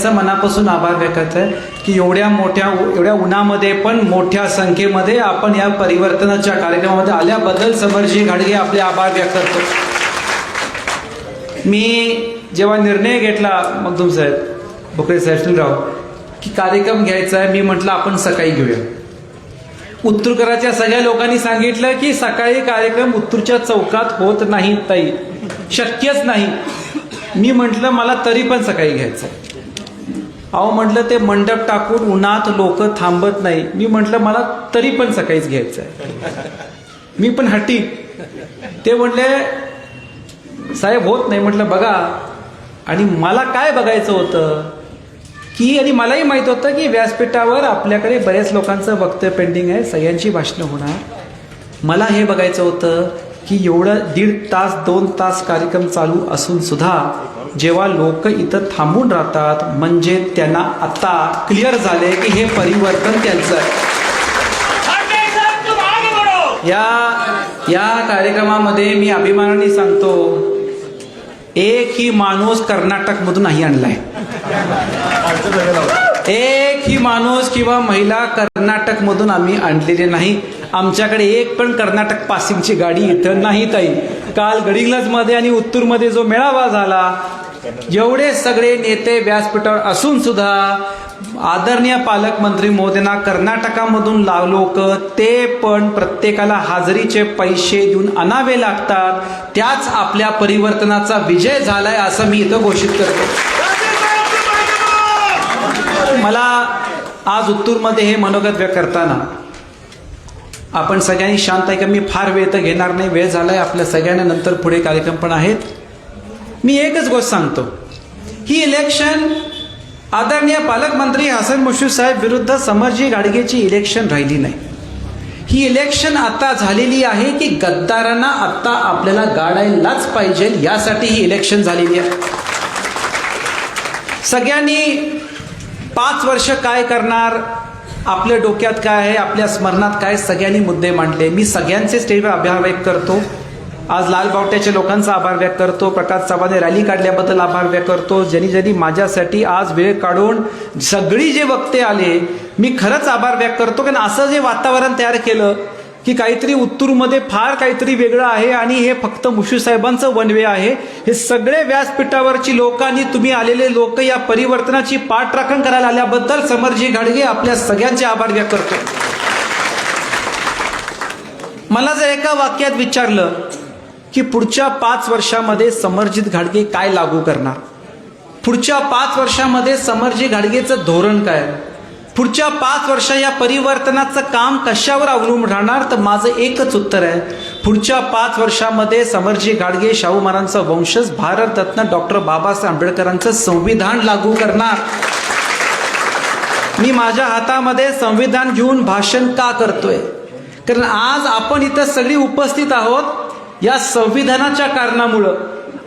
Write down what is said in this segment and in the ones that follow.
सगळ्यांचा मनापासून आभार व्यक्त आहे की एवढ्या मोठ्या एवढ्या उन्हामध्ये पण मोठ्या संख्येमध्ये आपण या परिवर्तनाच्या कार्यक्रमामध्ये आल्याबद्दल समरजी घाडगे आपले आभार व्यक्त करतो. मी जेव्हा निर्णय घेतला मगदूम साहेब भोकरे साहेब की कार्यक्रम घ्यायचा आहे मी म्हटलं आपण सकाळी घेऊया. उत्तरकराच्या सगळ्या लोकांनी सांगितलं की सकाळी कार्यक्रम उत्तरच्या चौकात होत नाही ताई. शक्यच नाही. मी म्हटलं मला तरी पण सकाळी घ्यायचं अहो म्हटलं ते मंडप टाकून उन्हात लोक थांबत नाही. मी म्हटलं मला तरी पण सकाळीच घ्यायचं आहे मी पण हट्टी. ते म्हटले साहेब होत नाही. म्हटलं बघा. आणि मला काय बघायचं होतं? की आणि मलाही माहीत होतं की व्यासपीठावर आपल्याकडे बऱ्याच लोकांचं वक्तव्य पेंडिंग आहे. सगळ्यांची भाषणं होणार. मला हे बघायचं होतं की एवढं दीड तास दोन तास कार्यक्रम चालू असून सुद्धा जेव्हा लोक इथं थांबून राहतात म्हणजे त्यांना आता क्लिअर झाले की हे परिवर्तन त्यांचं आहे. या या कार्यक्रमामध्ये मी अभिमानाने सांगतो एक ही माणूस कर्नाटक मधून नाही आणलाय. एक ही माणूस किंवा महिला कर्नाटक मधून आम्ही आणलेले नाही. आमच्याकडे एक पण कर्नाटक पासिंगची गाडी इथं नाही ताई. काल गडिंग्लजमध्ये आणि उत्तूरमध्ये जो मेळावा झाला एवढे सगळे नेते व्यासपीठावर असून सुद्धा आदरणीय पालकमंत्री मोदींना कर्नाटकामधून ला लोक ते पण प्रत्येकाला हाजरीचे पैसे देऊन आणावे लागतात. त्याच आपल्या परिवर्तनाचा विजय झालाय असं मी इथं घोषित करतो. मला आज उत्तूरमध्ये हे मनोगत व्यक्त करताना आपण सगळ्यांनी शांत आहे का? मी फार वेळ तर घेणार नाही. वेळ झालाय. आपल्या सगळ्यांना नंतर पुढे कार्यक्रम पण आहेत. मी एकच गोष्ट सांगतो. ही इलेक्शन आदरणीय पालकमंत्री हसन मुश्रीफ साहेब विरुद्ध समरजी गाडगेची इलेक्शन राहिली नाही. ही इलेक्शन आता झालेली आहे की गद्दारांना आता आपल्याला गाडायलाच पाहिजे यासाठी ही इलेक्शन झालेली आहे. सगळ्यांनी पाच वर्ष काय करणार? आपल्या डोक्यात काय आहे? आपल्या स्मरणात काय? सगळ्यांनी मुद्दे मांडले. मी सगळ्यांचे स्टेजवर आभार करतो. आज लाल बावट्याच्या लोकांचा आभार व्यक्त करतो. प्रकाश चव्हाणे रॅली काढल्याबद्दल आभार व्यक्त करतो. ज्यांनी ज्यांनी माझ्यासाठी आज वेळ काढून सगळी जे वक्ते आले मी खरंच आभार व्यक्त करतो. कारण असं जे वातावरण तयार केलं की काहीतरी उत्तूरमध्ये फार काहीतरी वेगळं आहे आणि हे फक्त मुशी साहेबांचं वनवे आहे. हे सगळे व्यासपीठावरची लोक आणि तुम्ही आलेले लोक या परिवर्तनाची पाठराखण करायला आल्याबद्दल समरजी घाडगे आपल्या सगळ्यांचे आभार व्यक्त करतो. मला जर एका वाक्यात विचारलं की पुढच्या पाच वर्षामध्ये समरजित घाडगे काय लागू करणार? पुढच्या पाच वर्षामध्ये समरजी घाडगेचं धोरण काय? पुढच्या पाच वर्ष या परिवर्तनाचं काम कशावर अवलंबून राहणार? तर माझं एकच उत्तर आहे. पुढच्या पाच वर्षामध्ये समरजी घाडगे शाहू महाराजांचा वंशज भारतरत्न डॉक्टर बाबासाहेब आंबेडकरांचं संविधान लागू करणार. मी माझ्या हातामध्ये संविधान घेऊन भाषण का करतोय? कारण आज आपण इथं सगळी उपस्थित आहोत. या संविधानाच्या कारणामुळं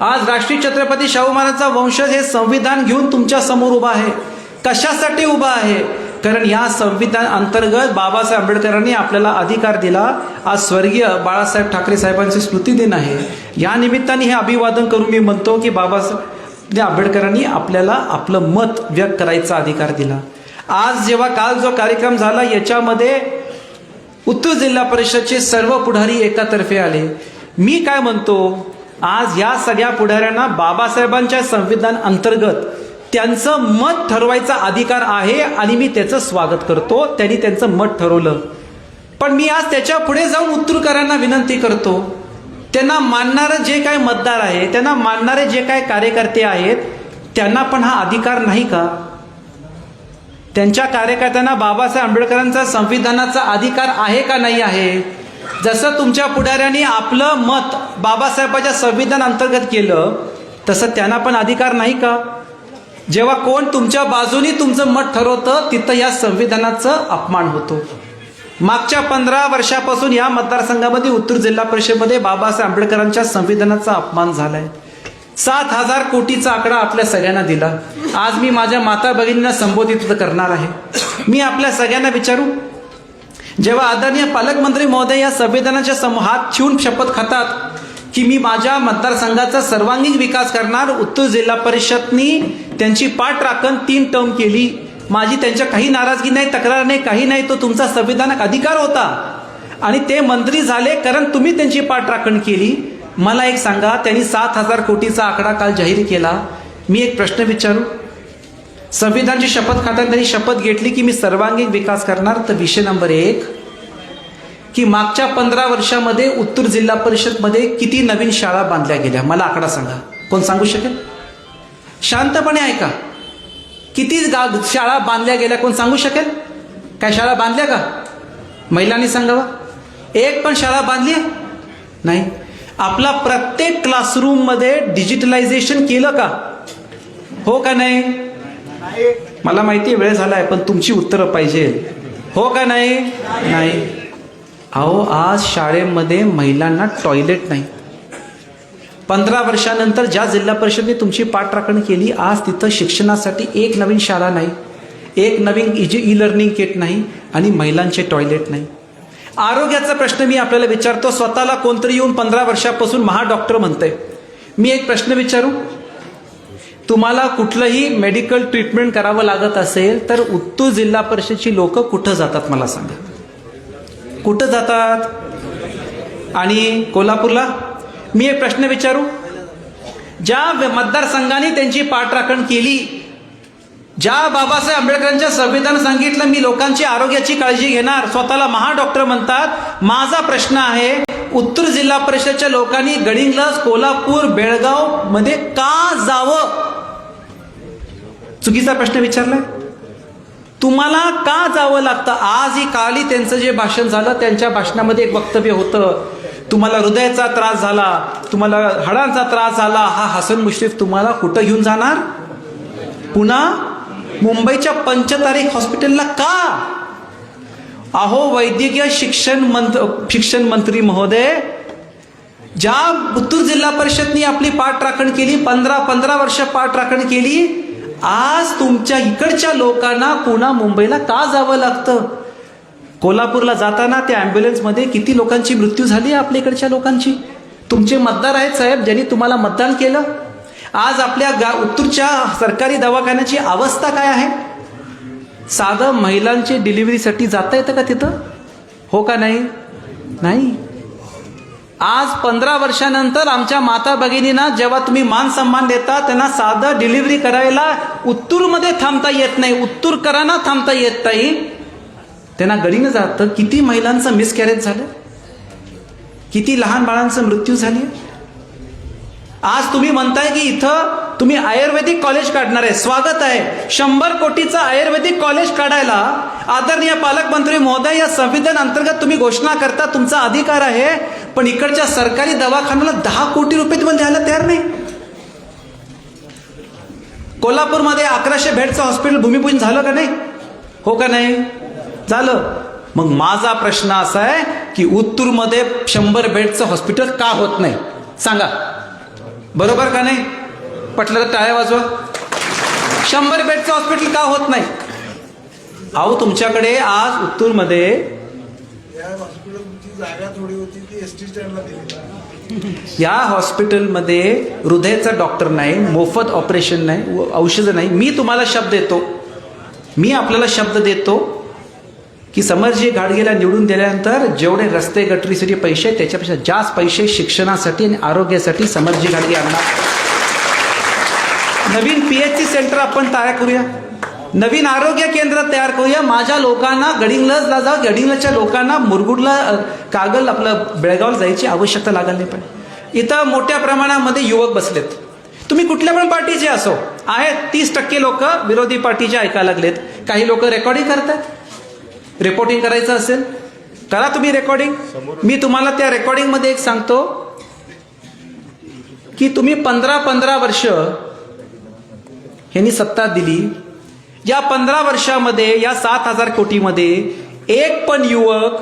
आज राष्ट्रीय छत्रपती शाहू महाराजांचा वंशज हे संविधान घेऊन तुमच्यासमोर उभा आहे. कशासाठी उभा आहे? कारण या संविधान अंतर्गत बाबासाहेब आंबेडकरांनी आपल्याला अधिकार दिला. आज स्वर्गीय बाळासाहेब ठाकरे साहेबांचे स्मृती दिन आहे. या निमित्ताने हे अभिवादन करून मी म्हणतो की बाबासाहेब आंबेडकरांनी आपल्याला आपलं मत व्यक्त करायचा अधिकार दिला. आज जेव्हा काल जो कार्यक्रम झाला याच्यामध्ये उत्तर जिल्हा परिषदचे सर्व पुढारी एकातर्फे आले. मी काय म्हणतो? आज या सगळ्या पुढाऱ्यांना बाबासाहेबांच्या संविधान अंतर्गत त्यांचं मत ठरवायचा अधिकार आहे आणि मी त्याचं स्वागत करतो. त्यांनी त्यांचं मत ठरवलं. पण मी आज त्याच्या पुढे जाऊन उत्तरकरांना विनंती करतो. त्यांना मानणारं जे काय मतदार आहे त्यांना मानणारे जे काय कार्यकर्ते आहेत त्यांना पण हा अधिकार नाही का? त्यांच्या कार्यकर्त्यांना बाबासाहेब आंबेडकरांचा संविधानाचा अधिकार आहे का नाही आहे? जसं तुमच्या पुढाऱ्यांनी आपलं मत बाबासाहेबाच्या संविधान अंतर्गत केलं तसं त्यांना पण अधिकार नाही का? जेव्हा कोण तुमच्या बाजूनी तुमचं मत ठरवतं तिथं या संविधानाचं अपमान होतो. मागच्या पंधरा वर्षापासून या मतदारसंघामध्ये उत्तर जिल्हा परिषदेमध्ये बाबासाहेब आंबेडकरांच्या संविधानाचा अपमान झालाय. सात हजार कोटीचा आकडा आपल्या सगळ्यांना दिला. आज मी माझ्या माता भगिनींना संबोधित करणार आहे. मी आपल्या सगळ्यांना विचारू जेव्हा आदरणीय पालकमंत्री महोदय या संविधानाच्या समूहात ठेवून शपथ खातात की मी माझ्या मतदारसंघाचा सर्वांगीण विकास करणार उत्तर जिल्हा परिषदनी त्यांची पाठ राखण तीन टर्म केली. माझी त्यांच्या काही नाराजगी नाही तक्रार नाही काही नाही तो तुमचा संविधानक अधिकार होता. आणि ते मंत्री झाले कारण तुम्ही त्यांची पाठ राखण केली. मला एक सांगा त्यांनी सात हजार कोटीचा आकडा काल जाहीर केला. मी एक प्रश्न विचारू? संविधानची शपथ खाताना त्यांनी शपथ घेतली की मी सर्वांगीण विकास करणार तर विषय नंबर एक की मागच्या पंधरा वर्षामध्ये उत्तर जिल्हा परिषदमध्ये किती नवीन शाळा बांधल्या गेल्या? मला आकडा सांगा. कोण सांगू शकेल? शांतपणे ऐका. किती गाव शाळा बांधल्या गेल्या कोण सांगू शकेल? काय शाळा बांधल्या का? महिलांनी सांगावा. एक पण शाळा बांधली आहे? नाही. आपला प्रत्येक क्लासरूममध्ये डिजिटलायझेशन केलं का? हो का नाही? मला माहिती वेळ झाला आहे पण तुमची उत्तरं पाहिजे. हो का नाही? नाही. अहो आज शाळेमध्ये महिलांना टॉयलेट नाही. पंधरा वर्षानंतर ज्या जिल्हा परिषदने तुमची पाठराखण केली आज तिथं शिक्षणासाठी एक नवीन शाळा नाही. एक नवीन इजी ई लर्निंग किट नाही आणि महिलांचे टॉयलेट नाही. आरोग्याचा प्रश्न मी आपल्याला विचारतो स्वतःला कोणतरी येऊन पंधरा वर्षापासून महा डॉक्टर म्हणतंय. मी एक प्रश्न विचारू? तुम्हाला कुठलंही मेडिकल ट्रीटमेंट करावं लागत असेल तर उत्तूर जिल्हा परिषदची लोक कुठं जातात मला सांगा. कुठं जातात? आणि कोल्हापूरला? मी एक प्रश्न विचारू. ज्या मतदारसंघाने त्यांची पाठराखण केली ज्या बाबासाहेब आंबेडकरांच्या संविधान सांगितलं मी लोकांची आरोग्याची काळजी घेणार स्वतःला महाडॉक्टर म्हणतात माझा प्रश्न आहे उत्तर जिल्हा परिषदच्या लोकांनी गडिंग्लज कोल्हापूर बेळगावमध्ये का जावं? चुकीचा प्रश्न विचारलाय? तुम्हाला का जावं लागतं? आज ही काली त्यांचं जे भाषण झालं त्यांच्या भाषणामध्ये एक वक्तव्य होतं. तुम्हाला हृदयाचा त्रास झाला तुम्हाला हाडांचा त्रास झाला हा हसन मुश्रीफ तुम्हाला कुठं घेऊन जाणार? पुन्हा मुंबईच्या पंचतारीख हॉस्पिटलला का? अहो वैद्यकीय शिक्षण मंत्र शिक्षण मंत्री महोदय ज्या उत्तूर जिल्हा परिषदनी आपली पाठराखण केली पंधरा पंधरा वर्ष पाठराखण केली आज तुमच्या इकडच्या लोकांना पुन्हा मुंबईला का जावं लागतं? कोल्हापूरला जाताना त्या ॲम्ब्युलन्समध्ये किती लोकांची मृत्यू झाली आहे आपल्या इकडच्या लोकांची? तुमचे मतदार आहेत साहेब ज्यांनी तुम्हाला मतदान केलं. आज आपल्या गा उत्तरच्या सरकारी दवाखान्याची अवस्था काय आहे? साधं महिलांची डिलिव्हरीसाठी जाता येतं का तिथं? हो का नाही? नाही? आज पंधरा वर्षानंतर आमच्या माता भगिनींना जेव्हा तुम्ही मान सन्मान देता त्यांना साधं डिलिव्हरी करायला उत्तूरमध्ये थांबता येत नाही. उत्तूरकरांना थांबता येत नाही. त्यांना गडीनं जातं. किती महिलांचं मिसकॅरेज झालं? किती लहान बाळांचं मृत्यू झाली? आज तुम्ही म्हणताय की इथं तुम्ही आयुर्वेदिक कॉलेज काढणार आहे. स्वागत आहे. शंभर कोटीचं आयुर्वेदिक कॉलेज काढायला आदरणीय पालकमंत्री महोदय या संविधान अंतर्गत तुम्ही घोषणा करता. तुमचा अधिकार आहे. पण इकडच्या सरकारी दवाखान्याला दहा कोटी रुपये पण द्यायला तयार नाही. कोल्हापूरमध्ये अकराशे बेडचं हॉस्पिटल भूमिपूजन झालं का नाही? हो का नाही? झालं. मग माझा प्रश्न असा आहे की उत्तूरमध्ये शंभर बेडचं हॉस्पिटल का होत नाही? सांगा. बरोबर का नाही? पटलं तर टाळ्या वाजवा. शंभर बेडचं हॉस्पिटल का होत नाही? अहो तुमच्याकडे आज उत्तूरमध्ये जागा थोडी होती ती एस टी स्टँडला दिली. या हॉस्पिटलमध्ये हृदयाचा डॉक्टर नाही मोफत ऑपरेशन नाही व औषधं नाही. मी तुम्हाला शब्द देतो. मी आपल्याला शब्द देतो की समरजी गाडगेला निवडून दिल्यानंतर जेवढे रस्ते गटरीसाठी पैसे त्याच्यापेक्षा जास्त पैसे शिक्षणासाठी आणि आरोग्यासाठी समरजी गाडगे आणणार. नवीन पी एच सी सेंटर आपण तयार करूया. नवीन आरोग्य केंद्र तयार करूया. माझ्या लोकांना गडिंगलजला जा गडिंगलजच्या लोकांना मुरगुडला कागल आपलं बेळगावला जायची आवश्यकता लागली नाही पण इथं मोठ्या प्रमाणामध्ये युवक बसलेत. तुम्ही कुठल्या पण पार्टीचे असो आहेत तीस टक्के लोक विरोधी पार्टीचे ऐकायला लागलेत. काही लोक रेकॉर्डिंग करतात. रिपोर्टिंग करायचं असेल करा तुम्ही रेकॉर्डिंग मी तुम्हाला त्या रेकॉर्डिंगमध्ये एक सांगतो की तुम्ही पंधरा पंधरा वर्ष यांनी सत्ता दिली या पंधरा वर्षामध्ये या सात हजार कोटीमध्ये एक पण युवक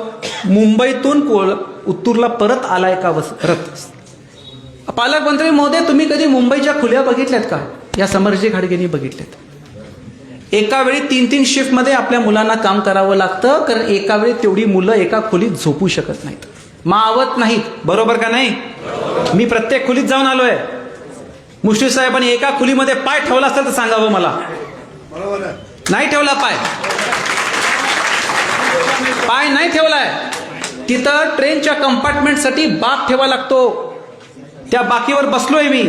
मुंबईतून कोळ उत्तूरला परत आलाय का वस रथ? पालकमंत्री महोदय तुम्ही कधी मुंबईच्या खुल्या बघितल्यात का? या समरजी घाडगेंनी बघितल्यात. एका वेळी तीन तीन शिफ्टमध्ये आपल्या मुलांना काम करावं लागतं कारण एका वेळी तेवढी मुलं एका खोलीत झोपू शकत नाहीत. मावत नाहीत. बरोबर का नाही? मी प्रत्येक खोलीत जाऊन आलोय. मुश्रीफ साहेबांनी एका खोलीमध्ये पाय ठेवला असेल तर सांगावं मला. नाही ठेवला पाय. पाय नाही ठेवलाय. तिथं ट्रेनच्या कंपार्टमेंटसाठी बाक ठेवा लागतो. त्या बाकीवर बसलोय मी.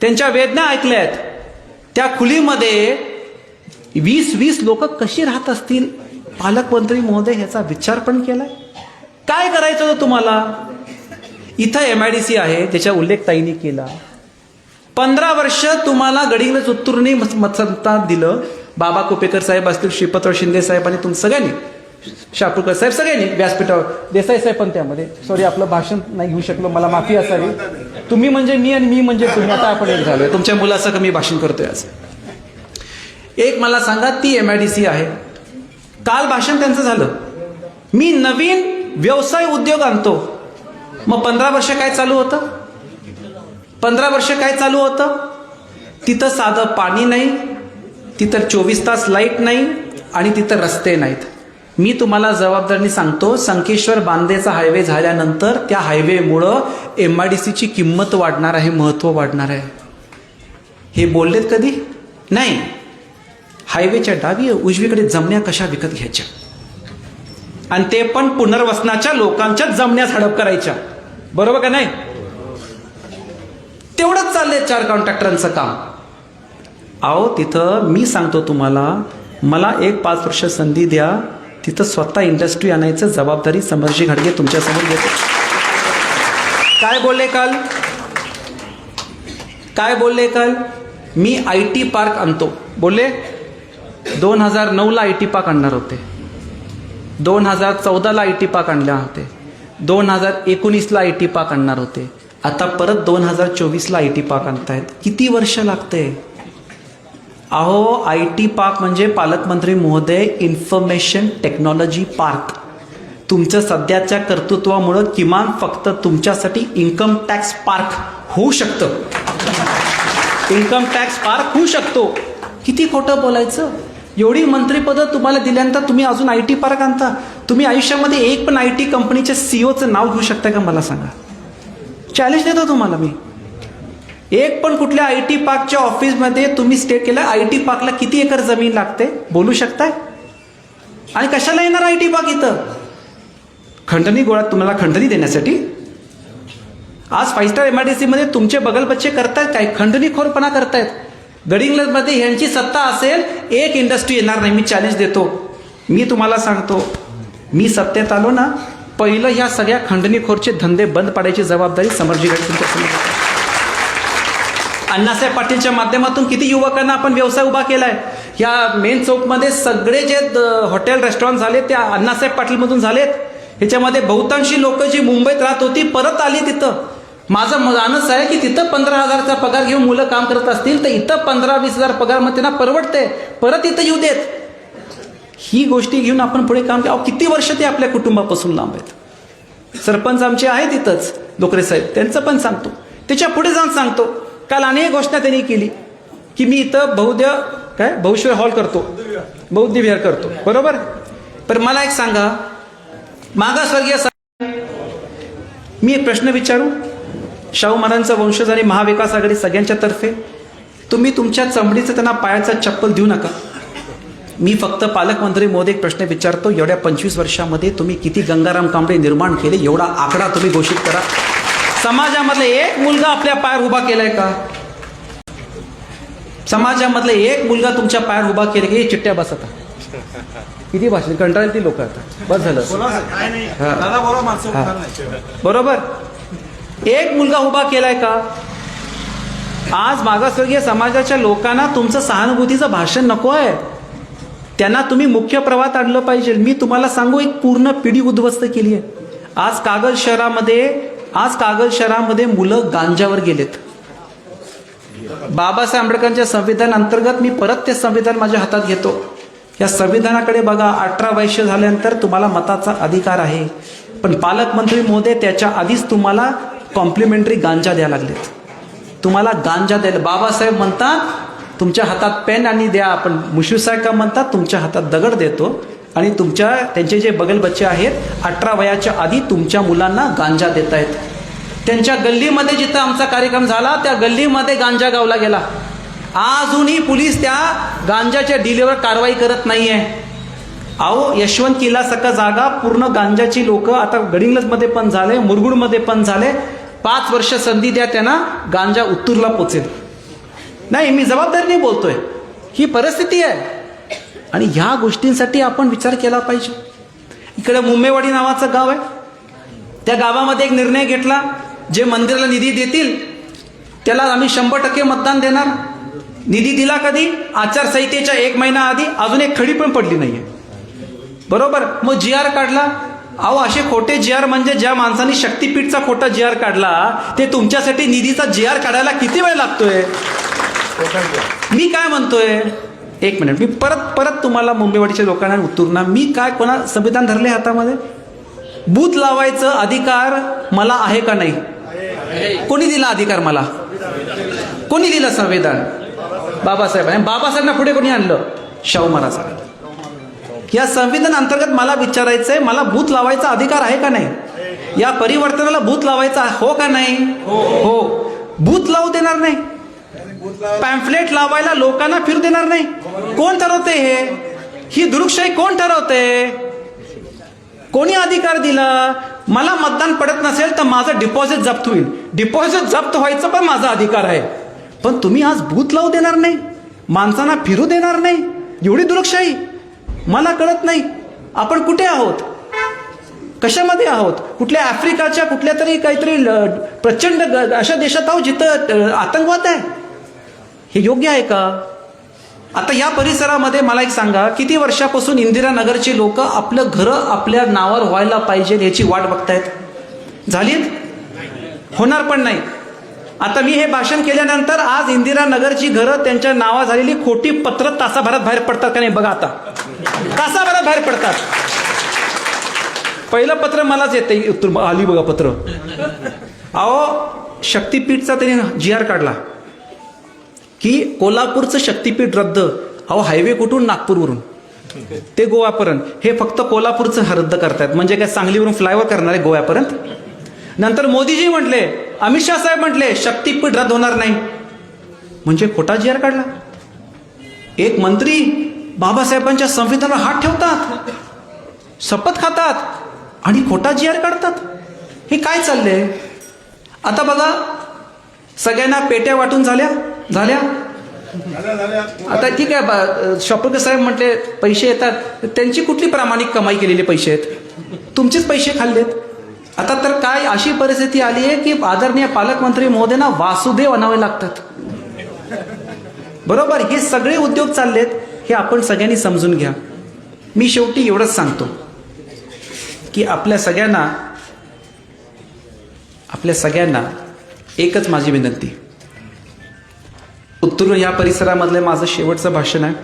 त्यांच्या वेदना ऐकल्यात. त्या खुलीमध्ये वीस वीस लोक कशी राहत असतील? पालकमंत्री महोदय ह्याचा विचार पण केलाय. काय करायचं होतं तुम्हाला? इथं एम आय डी सी आहे त्याच्या उल्लेख ताईने केला. पंधरा वर्ष तुम्हाला गडिंगलज उत्तुरणी मतदान दिलं. बाबा कुपेकर साहेब असतील श्रीपतराव शिंदे साहेब आणि तुम सगळ्यांनी शापूरकर साहेब सगळ्यांनी व्यासपीठावर देसाई साहेब पण त्यामध्ये. सॉरी आपलं भाषण नाही घेऊ शकलो मला माफी असावी. तुम्ही म्हणजे मी आणि मी म्हणजे तुम्ही आता आपण एक झालोय. तुमच्या मुलाचं मी भाषण करतोय आज. एक मला सांगा ती एम आय डी सी आहे. काल भाषण त्यांचं झालं. मी नवीन व्यवसाय उद्योग आणतो. मग पंधरा वर्ष काय चालू होतं? पंधरा वर्ष काय चालू होतं? तिथं साधं पाणी नाही तिथं चोवीस तास लाइट नाही आणि तिथं रस्ते नाहीत. मी तुम्हाला जबाबदारीने सांगतो संकेश्वर बांदेचा हायवे झाल्यानंतर त्या हायवेमुळं एम आय डी सीची किंमत वाढणार आहे महत्त्व वाढणार आहे. हे बोललेत कधी? नाही. हायवेच्या डावी उजवीकडे जमण्या कशा विकत घ्यायच्या? आणि ते पण पुनर्वसनाच्या लोकांच्या जमण्यास हडप करायच्या. बरोबर का नाही? तेवढंच चाललंय चार कॉन्ट्रॅक्टरांचं काम. अहो तिथं मी सांगतो तुम्हाला मला एक पाच वर्ष संधी द्या तिथं स्वतः इंडस्ट्री आणायचं जबाबदारी समर्जी घडगे तुमच्यासमोर घेते. काय बोलले काल? काय बोलले काल? मी आय टी पार्क आणतो. बोलले? दोन हजार नऊला आय टी पार्क आणणार होते. दोन हजार चौदाला आय टी पार्क आणले होते. दोन हजार एकोणीसला आय टी पार्क आणणार होते. आता परत दोन हजार चोवीसला आय टी पार्क आणतायत. किती वर्ष लागते अहो आय टी पार्क म्हणजे पालकमंत्री महोदय इन्फॉर्मेशन टेक्नॉलॉजी पार्क. तुमचं सध्याच्या कर्तृत्वामुळं किमान फक्त तुमच्यासाठी इन्कम टॅक्स पार्क होऊ शकतं. इन्कम टॅक्स पार्क होऊ शकतो. किती खोटं बोलायचं? एवढी मंत्रीपदं तुम्हाला दिल्यानंतर तुम्ही अजून आय टी पार्क आणता. तुम्ही आयुष्यामध्ये एक पण आय टी कंपनीच्या सीओचं नाव घेऊ शकता का मला सांगा? चॅलेंज देतो तुम्हाला मी. एक पण कुठल्या आय टी पार्कच्या ऑफिसमध्ये तुम्ही स्टे केलं आय टी पार्कला किती एकर जमीन लागते? बोलू शकताय? आणि कशाला येणार आय टी पार्क इथं? खंडणी गोळात तुम्हाला खंडणी देण्यासाठी? आज फाईव्ह स्टार एमआरडीसीमध्ये तुमचे बगल बच्चे करतायत काय? खंडणीखोरपणा करतायत. गडिंग्लजमध्ये ह्यांची सत्ता असेल एक इंडस्ट्री येणार नाही. मी चॅलेंज देतो. मी तुम्हाला सांगतो. मी सत्तेत आलो ना पहिलं ह्या सगळ्या खंडणीखोरचे धंदे बंद पाडायची जबाबदारी समर्जी तुमच्यासमोर अण्णासाहेब पाटीलच्या माध्यमातून किती युवकांना आपण व्यवसाय उभा केलाय? या मेन चौकमध्ये सगळे जे द- हॉटेल रेस्टॉरंट झाले त्या अण्णासाहेब पाटीलमधून झालेत. ह्याच्यामध्ये बहुतांशी लोक जी मुंबईत राहत होती परत आली तिथं. माझं मानस आहे की तिथं पंधरा हजारचा पगार घेऊन मुलं काम करत असतील तर इथं पंधरा वीस हजार पगार मग त्यांना परवडते परत इथं येऊ देत. ही गोष्टी घेऊन आपण पुढे काम अहो, किती वर्ष ते आपल्या कुटुंबापासून लांब आहेत? सरपंच आमचे आहेत इथंच डोकरे साहेब. त्यांचं पण सांगतो. त्याच्या पुढे जाऊन सांगतो. काल अनेक घोषणा त्यांनी केली की मी इथं बौद्ध काय? बहुश्वर हॉल करतो. बौद्ध विहार करतो. बरोबर? पण मला एक सांगा. मागासवर्गीय मी एक प्रश्न विचारू. शाहू महाराजांचा वंशज आणि महाविकास आघाडी सगळ्यांच्या तर्फे. तुम्ही तुमच्या चमडीचं त्यांना पायाचा चप्पल देऊ नका. मी फक्त पालकमंत्री मोदी एक प्रश्न विचारतो एवढ्या पंचवीस वर्षामध्ये तुम्ही किती गंगाराम कांबळे निर्माण केले एवढा आकडा तुम्ही घोषित करा. समाजामधला एक मुलगा आपल्या पायावर उभा केलाय का? समाजामधला एक मुलगा तुमच्या पायावर उभा केला की? चिट्ट्या बस आता. किती भाषण कंटाळली ती लोक आता. बस झालं. बरोबर? एक मुलगा उभा केलाय का? आज मागासवर्गीय समाजाच्या लोकांना तुमचं सहानुभूतीचं भाषण नको आहे त्यांना तुम्ही मुख्य प्रवाहात आणलं पाहिजे. मी तुम्हाला सांगू एक पूर्ण पिढी उद्ध्वस्त केली आहे. आज कागल शहरामध्ये आज कागल शहरामध्ये मुलं गांजावर गेलेत. बाबासाहेब आंबेडकरांच्या संविधान अंतर्गत मी परत ते संविधान माझ्या हातात घेतो. या संविधानाकडे बघा अठरा वर्ष झाल्यानंतर तुम्हाला मताचा अधिकार आहे. पण पालकमंत्री मोदे त्याच्या आधीच तुम्हाला कॉम्प्लिमेंटरी गांजा द्यायला लागलेत. तुम्हाला गांजा द्यायला बाबासाहेब म्हणतात तुमच्या हातात पेन आणि द्या आपण मुश्रीफ साहेब का म्हणतात तुमच्या हातात दगड देतो आणि तुमच्या त्यांचे जे बगल बच्चे आहेत अठरा वयाच्या आधी तुमच्या मुलांना गांजा देत आहेत त्यांच्या गल्लीमध्ये जिथं आमचा कार्यक्रम झाला त्या गल्लीमध्ये गांजा गावला गेला. अजूनही पोलीस त्या गांजाच्या डिलेवर कारवाई करत नाही आहे अहो यशवंत किल्ला सका जागा पूर्ण गांजाची लोक आता गडिंग्लजमध्ये पण झाले मुरगुडमध्ये पण झाले. पाच वर्ष संधी द्या त्यांना गांजा उत्तूरला पोचेल. नाही मी जबाबदारीने बोलतोय. ही परिस्थिती आहे. आणि ह्या गोष्टींसाठी आपण विचार केला पाहिजे. इकडे मुंबईवाडी नावाचं गाव आहे. त्या गावामध्ये एक निर्णय घेतला. जे मंदिराला निधी देतील त्याला आम्ही शंभर टक्के मतदान देणार. निधी दिला कधी? आचारसंहितेच्या एक महिना आधी. अजून एक खडी पण पडली नाहीये. बरोबर? मग जी आर काढला. अहो असे खोटे जी आर म्हणजे ज्या माणसाने शक्तीपीठचा खोटा जी आर काढला ते तुमच्यासाठी निधीचा जी आर काढायला किती वेळ लागतोय? मी काय म्हणतोय? एक मिनिट. मी परत परत तुम्हाला मुंबईवाडीच्या लोकांना उत्तरणार मी काय कोणा संविधान धरले हातामध्ये? बूथ लावायचं अधिकार मला आहे का नाही? कोणी दिला अधिकार मला? कोणी दिलं संविधान? बाबासाहेब आणि बाबासाहेबांना पुढे कोणी आणलं? शाहू महाराज या संविधान अंतर्गत मला विचारायचंय मला बूथ लावायचा अधिकार आहे का नाही? या परिवर्तनाला बूथ लावायचा हो का नाही? हो. बूथ लावू देणार नाही. पॅम्फलेट लावायला लोकांना फिरू देणार नाही. कोण ठरवते हे? ही दृकशाही कोण ठरवते? कोणी अधिकार दिला? मला मतदान पडत नसेल तर माझं डिपॉझिट जप्त होईल. डिपॉझिट जप्त व्हायचं पण माझा अधिकार आहे. पण तुम्ही आज भूत लावू देणार नाही. माणसांना फिरू देणार नाही. एवढी दुरक्षाई मला कळत नाही. आपण कुठे आहोत? कशामध्ये आहोत? कुठल्या आफ्रिकाच्या कुठल्या तरी काहीतरी ल- प्रचंड ग- अशा देशात आहोत जिथं आतंकवाद आहे? हे योग्य आहे का? आता या परिसरामध्ये मला एक सांगा किती वर्षापासून इंदिरानगरची लोक आपलं घरं आपल्या नावावर व्हायला पाहिजे याची वाट बघतायत? झालीत? होणार पण नाही. आता मी हे भाषण केल्यानंतर आज इंदिरानगरची घरं त्यांच्या नावा झालेली खोटी पत्र तासाभरात बाहेर पडतात का नाही बघा आता. तासाभरात बाहेर पडतात. पहिलं पत्र मलाच येते उत्तर आली बघा पत्र. अहो शक्तीपीठचा त्यांनी जी आर काढला. की कोल्हापूरचं शक्तीपीठ रद्द. अहो हायवे कुठून? नागपूरवरून. ते गोव्यापर्यंत. हे फक्त कोल्हापूरचं रद्द करतायत. म्हणजे काय सांगलीवरून फ्लायओव्हर करणार आहे गोव्यापर्यंत? नंतर मोदीजी म्हटले अमित शाह साहेब म्हटले शक्तीपीठ रद्द होणार नाही. म्हणजे खोटा जी आर काढला. एक मंत्री बाबासाहेबांच्या संविधानावर हात ठेवतात. शपथ खातात. आणि खोटा जी आर काढतात. हे काय चाललंय? आता बघा सगळ्यांना पेट्या वाटून झाल्या. झाल्या? आता ठीक आहे शॉपकर साहेब म्हटले पैसे येतात. त्यांची कुठली प्रामाणिक कमाई केलेले पैसे आहेत? तुमचेच पैसे खाल्लेत. आता तर काय अशी परिस्थिती आली आहे की आदरणीय पालकमंत्री महोदयांना वासुदेव आणावे लागतात. बरोबर हे सगळे उद्योग चाललेत हे आपण सगळ्यांनी समजून घ्या. मी शेवटी एवढंच सांगतो की आपल्या सगळ्यांना आपल्या सगळ्यांना एकच माझी विनंती. उत्तूर या परिसरामधलं माझं शेवटचं भाषण आहे.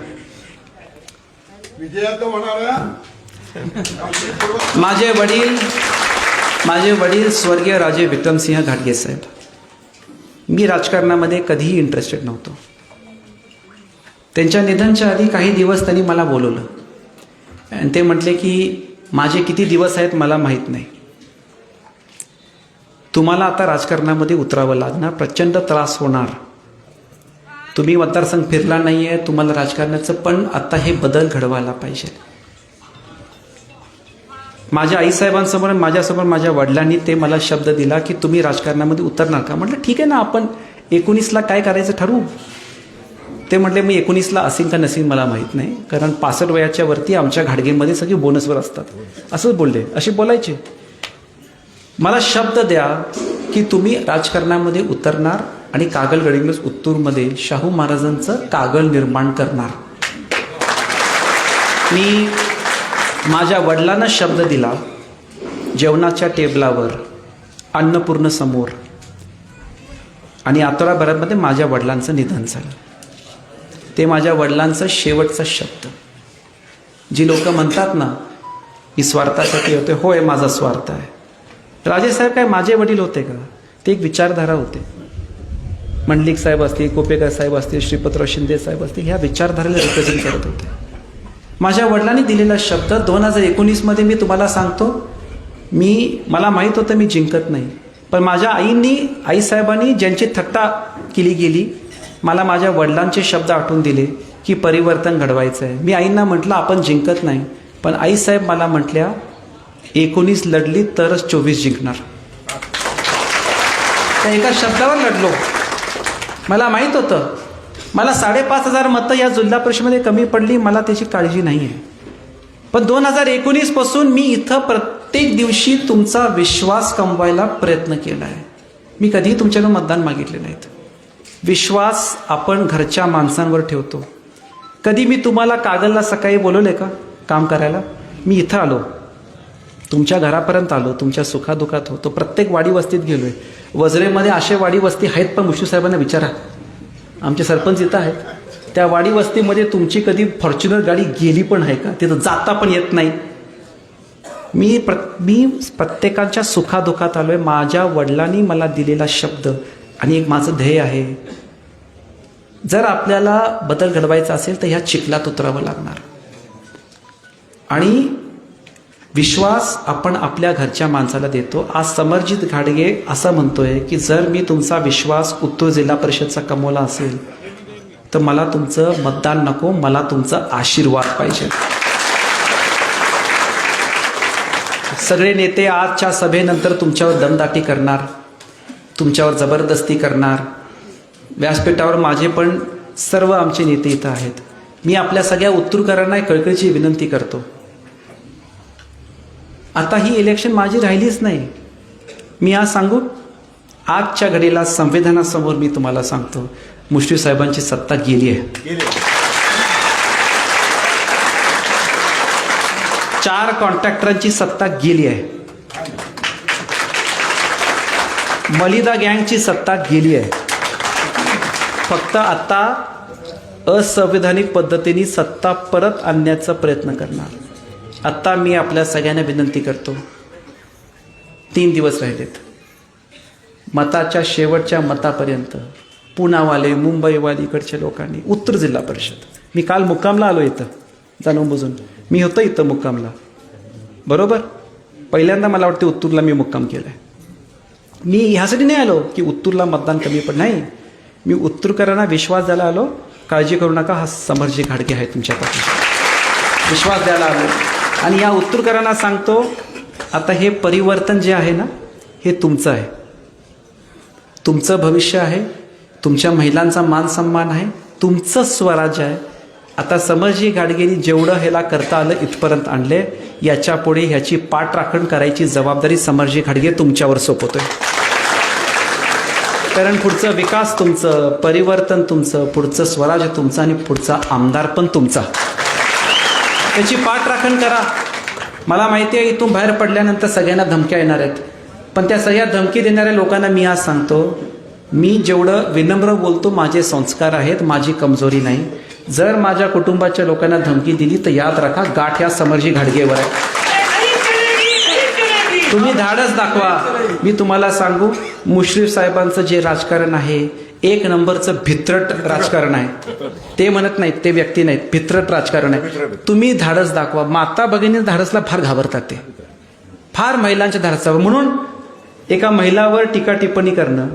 माझे वडील माझे वडील स्वर्गीय राजे विक्रमसिंह घाटगे साहेब. मी राजकारणामध्ये कधीही इंटरेस्टेड नव्हतो. त्यांच्या निधनच्या आधी काही दिवस त्यांनी मला बोलवलं. आणि ते म्हटले की माझे किती दिवस आहेत मला माहीत नाही. तुम्हाला आता राजकारणामध्ये उतरावं लागणार प्रचंड त्रास होणार. तुम्ही मतदारसंघ फिरला नाही आहे तुम्हाला राजकारणाचं पण आता हे बदल घडवायला पाहिजे. माझ्या आईसाहेबांसमोर माझ्यासमोर माझ्या वडिलांनी ते मला शब्द दिला की तुम्ही राजकारणामध्ये उतरणार का? म्हटलं ठीक आहे ना आपण एकोणीसला काय करायचं ठरवू? ते म्हटले मी एकोणीसला असेल का नसीन मला माहीत नाही कारण पासष्ट वयाच्या वरती आमच्या घाडगेमध्ये सगळे बोनसवर असतात. असंच बोलले असे बोलायचे. मला शब्द द्या की तुम्ही राजकारणामध्ये उतरणार आणि कागल गडिंग्लज उत्तूरमध्ये शाहू महाराजांचं कागल निर्माण करणार. मी माझ्या वडिलांना शब्द दिला जेवणाच्या टेबलावर अन्नपूर्ण समोर आणि आतोराभरामध्ये माझ्या वडिलांचं निधन झालं. ते माझ्या वडिलांचं शेवटचा शब्द. जी लोक म्हणतात ना मी स्वार्थासाठी होते. होय माझा स्वार्थ आहे. राजेसाहेब काय माझे वडील होते का? ते एक विचारधारा होते. मंडलिक साहेब असतील कोपेकर साहेब असतील श्रीपतराव शिंदे साहेब असतील ह्या विचारधारेला रिप्रेझेंट करत होते. माझ्या वडिलांनी दिलेला शब्द दोन हजार एकोणीसमध्ये मी तुम्हाला सांगतो. मी मला माहीत होतं मी जिंकत नाही. पण माझ्या आईंनी आईसाहेबांनी ज्यांची थट्टा केली गेली मला माझ्या वडिलांचे शब्द आठवून दिले की परिवर्तन घडवायचं आहे मी आईंना म्हटलं आपण जिंकत नाही. पण आईसाहेब मला म्हटल्या एकोणीस लढली तरच चोवीस जिंकणार. त्या एका शब्दावर लढलो. मला माहीत होतं. मला साडेपाच हजार मतं या जिल्हा परिषदेमध्ये कमी पडली मला त्याची काळजी नाही आहे पण दोन हजार एकोणीसपासून मी इथं प्रत्येक दिवशी तुमचा विश्वास कमवायला प्रयत्न केला आहे. मी कधीही तुमच्याकडे मतदान मागितले नाहीत. विश्वास आपण घरच्या माणसांवर ठेवतो. कधी मी तुम्हाला कागलला सकाळी बोलवले का? काम करायला? मी इथं आलो. तुमच्या घरापर्यंत आलो तुमच्या सुखादुखात होतो प्रत्येक वाडी वस्तीत गेलोय. वजरेमध्ये असे वाडी वस्ती आहेत पण मुश्रू साहेबांना विचारा. आमचे सरपंच इथं आहेत. त्या वाडी वस्तीमध्ये तुमची कधी फॉर्च्युनर गाडी गेली पण आहे का? तिथं जाता पण येत नाही. मी प्र मी प्रत्येकाच्या सुखादुखात आलोय. माझ्या वडिलांनी मला दिलेला शब्द आणि एक माझं ध्येय आहे. जर आपल्याला बदल घडवायचा असेल तर ह्या चिखलात उतरावं लागणार. आणि विश्वास आपण आपल्या घरच्या माणसाला देतो. आज समरजित घाडगे असं म्हणतोय की जर मी तुमचा विश्वास उत्तर जिल्हा परिषदचा कमवला असेल तर मला तुमचं मतदान नको मला तुमचा आशीर्वाद पाहिजे. सगळे नेते आजच्या सभेनंतर तुमच्यावर दमदाटी करणार तुमच्यावर जबरदस्ती करणार. व्यासपीठावर माझे पण सर्व आमचे नेते इथं आहेत. मी आपल्या सगळ्या उत्तरकरांना कळकळीची विनंती करतो. आता ही इलेक्शन माझी राहिलीच नाही. मी आज सांगू? आजच्या घडीला संविधानासमोर मी तुम्हाला सांगतो मुश्री साहेबांची सत्ता गेली आहे. चार कॉन्ट्रॅक्टरांची सत्ता गेली आहे. मलिदा गँगची सत्ता गेली आहे. फक्त आता असंविधानिक पद्धतीने सत्ता परत आणण्याचा प्रयत्न करणार. आत्ता मी आपल्या सगळ्यांना विनंती करतो. तीन दिवस राहिलेत. मताच्या शेवटच्या मतापर्यंत पुणावाले मुंबईवाले इकडच्या लोकांनी उत्तर जिल्हा परिषद. मी काल मुक्कामला आलो इथं. जाणून बुजून. मी होतो इथं मुक्कामला. बरोबर? पहिल्यांदा मला वाटते उत्तूरला मी मुक्काम केला आहे मी ह्यासाठी नाही आलो की उत्तूरला मतदान कमी पण नाही. मी उत्तूरकरांना विश्वास द्यायला आलो. काळजी करू नका. हा समरजी घाडगे आहे तुमच्या पाठी विश्वास द्यायला आलो. आणि या उत्तरकरांना सांगतो आता हे परिवर्तन जे आहे ना हे तुमचं आहे. तुमचं भविष्य आहे तुमच्या महिलांचा मान सन्मान आहे तुमचं स्वराज्य आहे. आता समरजी गाडगेनी जेवढं ह्याला करता आलं इथपर्यंत आणले याच्यापुढे ह्याची पाठराखण करायची जबाबदारी समरजी घाडगे तुमच्यावर सोपवतोय. कारण पुढचं विकास तुमचं परिवर्तन तुमचं पुढचं स्वराज्य तुमचं आणि पुढचा आमदार पण तुमचा. त्याची पाठराखण करा. मला माहिती आहे इथून बाहेर पडल्यानंतर सगळ्यांना धमक्या येणार आहेत. पण त्या सगळ्या धमकी देणाऱ्या लोकांना मी आज सांगतो मी जेवढं विनम्र बोलतो माझे संस्कार आहेत माझी कमजोरी नाही. जर माझ्या कुटुंबाच्या लोकांना धमकी दिली तर याद राखा गाठ या समरजी घाडगेवर आहे. तुम्ही धाडस दाखवा. मी तुम्हाला सांगू मुश्रीफ साहेबांचं जे राजकारण आहे एक नंबरचं भित्रट राजकारण आहे. ते म्हणत नाहीत ते व्यक्ती नाहीत भित्रट राजकारण आहे. तुम्ही धाडस दाखवा. माता भगिनी धाडसला फार घाबरतात ते. फार महिलांच्या धाडसावर म्हणून एका महिलावर टीका टिप्पणी करणं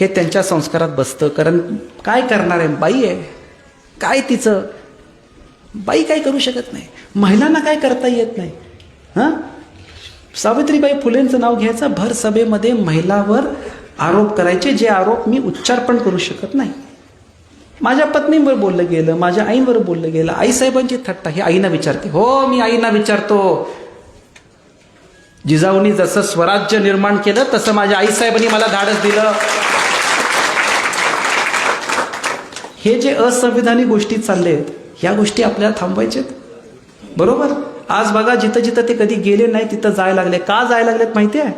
हे त्यांच्या संस्कारात बसतं. कारण काय करणार आहे? बाई आहे. काय तिचं? बाई काय करू शकत नाही. महिलांना काय करता येत नाही? हां? सावित्रीबाई फुलेंचं नाव घ्यायचं? भर सभेमध्ये महिलावर आरोप करायचे जे आरोप मी उच्चार पण करू शकत नाही. माझ्या पत्नीवर बोललं गेलं माझ्या आईवर बोललं गेलं आईसाहेबांची थट्टा हे आईना विचारते. हो मी आईना विचारतो. जिजाऊनी जसं स्वराज्य निर्माण केलं तसं माझ्या आईसाहेबांनी मला धाडस दिलं. हे जे असंविधानिक गोष्टी चालले आहेत ह्या गोष्टी आपल्याला थांबवायच्यात बरोबर? आज बघा जिथं जिथं ते कधी गेले नाही तिथं जायला लागले. का जायला लागलेत माहिती आहे?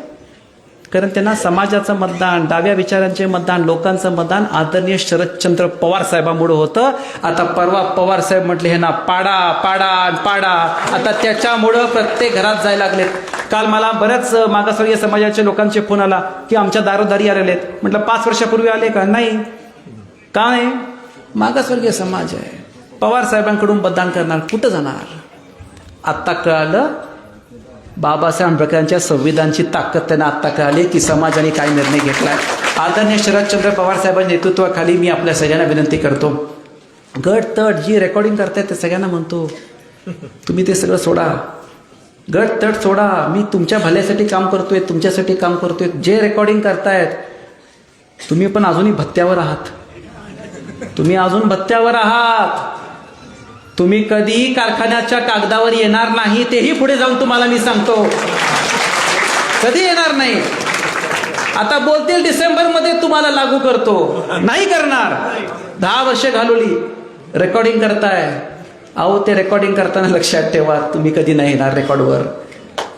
कारण त्यांना समाजाचं मतदान डाव्या विचारांचे मतदान लोकांचं मतदान आदरणीय शरदचंद्र पवार साहेबांमुळे होतं. आता परवा पवार साहेब म्हटले हे ना पाडा पाडा पाडा. आता त्याच्यामुळं प्रत्येक घरात जायला लागलेत. काल मला बऱ्याच मागासवर्गीय समाजाच्या लोकांचे फोन आला की आमच्या दारोदारी आलेले आहेत म्हटलं पाच वर्षापूर्वी आले का? नाही. का नाही मागासवर्गीय समाज आहे. पवार साहेबांकडून मतदान करणार. कुठं जाणार? आत्ता कळालं बाबासाहेब आंबेडकरांच्या संविधानची ताकद त्यांना आत्ता कळाली की समाजाने काय निर्णय घेतलाय. आदरणीय शरदचंद्र पवार साहेबांच्या नेतृत्वाखाली मी आपल्या सगळ्यांना विनंती करतो. गट तट जी रेकॉर्डिंग करतायत ते सगळ्यांना म्हणतो तुम्ही ते सगळं सोडा. गट तट सोडा. मी तुमच्या भल्यासाठी काम करतोय तुमच्यासाठी काम करतोय. जे रेकॉर्डिंग करतायत तुम्ही पण अजूनही भत्त्यावर आहात. तुम्ही अजून भत्त्यावर आहात. तुम्ही कधीही कारखान्याच्या कागदावर येणार नाही तेही पुढे जाऊन तुम्हाला मी सांगतो. कधी येणार नाही. आता बोलतील डिसेंबरमध्ये तुम्हाला लागू करतो. नाही करणार. दहा वर्ष घालवली. रेकॉर्डिंग करताय. अहो ते रेकॉर्डिंग करताना लक्षात ठेवा तुम्ही कधी नाही येणार रेकॉर्डवर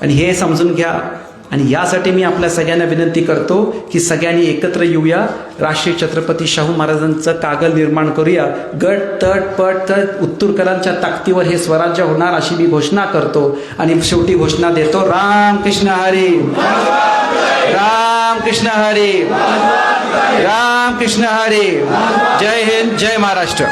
आणि हे समजून घ्या. आणि यासाठी मी आपल्या सगळ्यांना विनंती करतो की सगळ्यांनी एकत्र येऊया. राष्ट्रीय छत्रपती शाहू महाराजांचं कागद निर्माण करूया. गट तट पट तट उत्तूरकरांच्या ताकदीवर हे स्वराज्य होणार अशी मी घोषणा करतो. आणि शेवटी घोषणा देतो राम कृष्ण हरी. राम कृष्ण हरी. राम कृष्ण हरी. जय हिंद जय महाराष्ट्र.